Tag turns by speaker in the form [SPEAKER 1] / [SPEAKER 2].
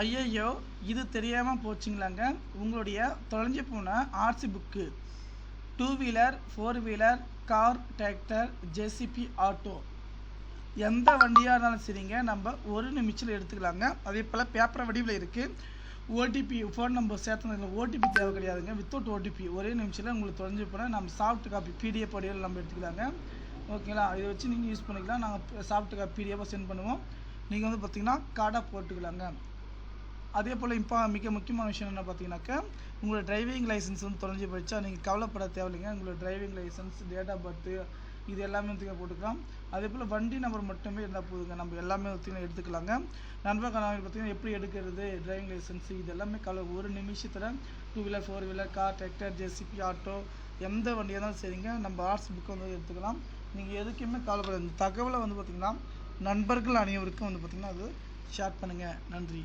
[SPEAKER 1] ஐயையோ இது தெரியாமல் போச்சுங்களாங்க? உங்களுடைய தொலைஞ்சி போன RC book two wheeler four wheeler car tractor JCB auto எந்த வண்டியாக இருந்தாலும் சரிங்க நம்ம ஒரு நிமிஷத்தில் எடுத்துக்கலாங்க. அதே போல் பேப்பர் வடிவில் இருக்குது ஓடிபி ஃபோன் நம்பர் சேர்த்தனதில் ஓடிபி தேவை கிடையாதுங்க. வித்தவுட் ஓடிபி ஒரே நிமிஷத்தில் உங்களுக்கு தொலைஞ்சு போனால் நம்ம சாஃப்ட் காப்பி பிடிஎஃப் வடிவில் நம்ம எடுத்துக்கலாங்க. ஓகேங்களா? இதை வச்சு நீங்கள் யூஸ் பண்ணிக்கலாம். நாங்கள் சாஃப்ட் காப்பி பிடிஎஃபாக சென்ட் பண்ணுவோம். நீங்கள் வந்து பார்த்தீங்கன்னா கார்டாக போட்டுக்கலாங்க. அதே போல் இப்போ மிக முக்கியமான விஷயம் என்ன பார்த்தீங்கன்னாக்கா உங்களோட டிரைவிங் லைசன்ஸ் வந்து தொலைஞ்சு போயிடுச்சா நீங்கள் கவலைப்பட தேவையில்லைங்க. உங்களோட driving licence date of birth இது எல்லாமே வந்து போட்டுக்கலாம். அதே போல் வண்டி நம்பர் மட்டுமே இருந்தால் போதுங்க. நம்ம எல்லாமே பார்த்தீங்கன்னா எடுத்துக்கலாங்க. நண்பர் கணவன் பார்த்தீங்கன்னா எப்படி எடுக்கிறது டிரைவிங் லைசன்ஸ் இது எல்லாமே கவலை. ஒரு நிமிஷத்தில் two wheeler four wheeler car tractor JCB auto எந்த வண்டியாக இருந்தாலும் சரிங்க. நம்ம ஆர்ட்ஸ் புக்கு வந்து எடுத்துக்கலாம். நீங்கள் எதுக்குமே கவலைப்படாது இந்த தகவலை வந்து பார்த்திங்கன்னா நண்பர்கள் அனைவருக்கும் வந்து பார்த்திங்கன்னா அது ஷேர் பண்ணுங்கள் நன்றி.